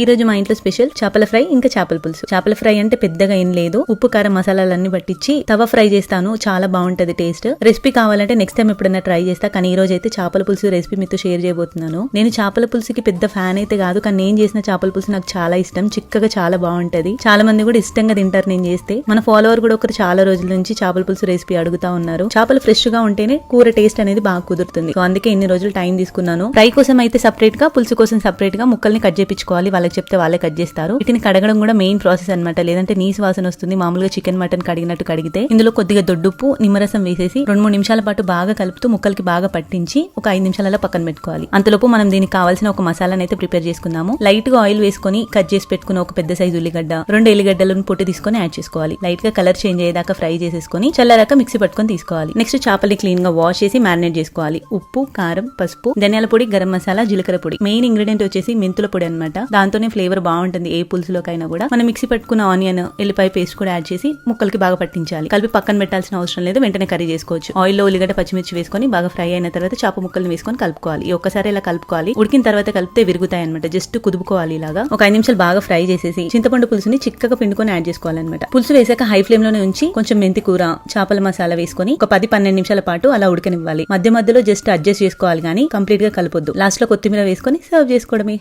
ఈ రోజు మా ఇంట్లో స్పెషల్ చేపల ఫ్రై ఇంకా చేపల పులుసు. చేపల ఫ్రై అంటే పెద్దగా ఏం లేదు. ఉప్పు కారం మసాలాలన్నీ పట్టించి తవ ఫ్రై చేస్తాను. చాలా బాగుంటది టేస్ట్. రెసిపీ కావాలంటే నెక్స్ట్ టైం ఎప్పుడైనా ట్రై చేస్తా. కానీ ఈ రోజు అయితే చేపల పులుసు రెసిపీ మీతో షేర్ చేయబోతున్నాను. నేను చేపల పులుసుకి పెద్ద ఫ్యాన్ అయితే కాదు. కానీ నేను చేసిన చేపల పులుసు నాకు చాలా ఇష్టం. చిక్కగా చాలా బాగుంటది. చాలా మంది కూడా ఇష్టంగా తింటారు నేను చేస్తే. మన ఫాలోవర్ కూడా ఒకరు చాలా రోజుల నుంచి చేపల పులుసు రెసిపీ అడుగుతా ఉన్నారు. చేపలు ఫ్రెష్గా ఉంటేనే కూర టేస్ట్ అనేది బాగా కుదురుతుంది. సో అందుకే ఇన్ని రోజులు టైం తీసుకున్నాను. ఫ్రై కోసం అయితే సపరేట్గా పులుసు కోసం సపరేట్గా ముక్కల్ని కట్ చేపించుకోవాలి వాళ్ళకి చెప్తే వాళ్ళే కట్ చేస్తారు. వీటిని కడగడం కూడా మెయిన్ ప్రాసెస్ అన్నమాట. లేదంటే నీసు వాసన వస్తుంది. మామూలుగా చికెన్ మటన్ కడిగినట్టు కడిగితే ఇందులో కొద్దిగా దొడ్డుప్పు నిమ్మరసం వేసేసి రెండు మూడు నిమిషాల పాటు బాగా కలుపుతూ ముక్కలకి బాగా పట్టించి ఒక ఐదు నిమిషాలలో పక్కన పెట్టుకోవాలి. అంతలోపు మనం దీనికి కావాల్సిన ఒక మసాలాను అయితే ప్రిపేర్ చేసుకుందాము. లైట్గా ఆయిల్ వేసుకొని కట్ చేసి పెట్టుకున్న ఒక పెద్ద సైజు ఉల్లిగడ్డ రెండు ఎల్లిగడ్డలను పొట్టి తీసుకొని యాడ్ చేసుకోవాలి. లైట్గా కలర్ చేంజ్ అయ్యేదాకా ఫ్రై చేసేసుకొని చల్లారాక మిక్సీ పట్టుకొని తీసుకోవాలి. నెక్స్ట్ చేపల్ని క్లీన్గా వాష్ చేసి మ్యారినేట్ చేసుకోవాలి. ఉప్పు కారం పసుపు ధనియాల పొడి గరం మసాలా జీలకర్ర పొడి. మెయిన్ ఇంగ్రీడియంట్ వచ్చేసి మెంతుల పొడి అనమాట దాంతోనే ఫ్లేవర్ బాగుంటుంది ఏ పులుసులోకైనా కూడా. మనం మిక్సీ పట్టుకున్న ఆనియన్ ఎల్లిపాయ పేస్ట్ కూడా యాడ్ చేసి ముక్కలకి బాగా పట్టించాలి. కలిపి పక్కన పెట్టాల్సిన అవసరం లేదు వెంటనే కర్రీ చేసుకోవచ్చు. ఆయిల్లో ఉల్లిగడ్డ పచ్చిమిర్చి వేసుకొని బాగా ఫ్రై అయిన తర్వాత చేప ముక్కల్ని వేసుకొని కలుపుకోవాలి. ఒక్కసారి ఇలా కలుపుకోవాలి. ఉడికిన తర్వాత కలిపితే విరుగుతాయి అనమాట జస్ట్ కుదుపుకోవాలి ఇలాగా. ఒక ఐదు నిమిషాలు బాగా ఫ్రై చేసేసి చింతపండు పులుసుని చిక్కగా పిండుకొని యాడ్ చేసుకోవాలన్నమాట. పులుసు వేసాక హై ఫ్లేమ్లోనే ఉంచి కొంచెం మెంతి కూర చేపల మసాలా వేసుకొని ఒక పది పన్నెండు నిమిషాల పాటు అలా ఉడకనివ్వాలి. మధ్య మధ్యలో జస్ట్ అడ్జస్ట్ చేసుకోవాలి కానీ కంప్లీట్గా కలపొద్దు. లాస్ట్లో కొత్తిమీర వేసుకొని సర్వ్ చేసుకోవడమే.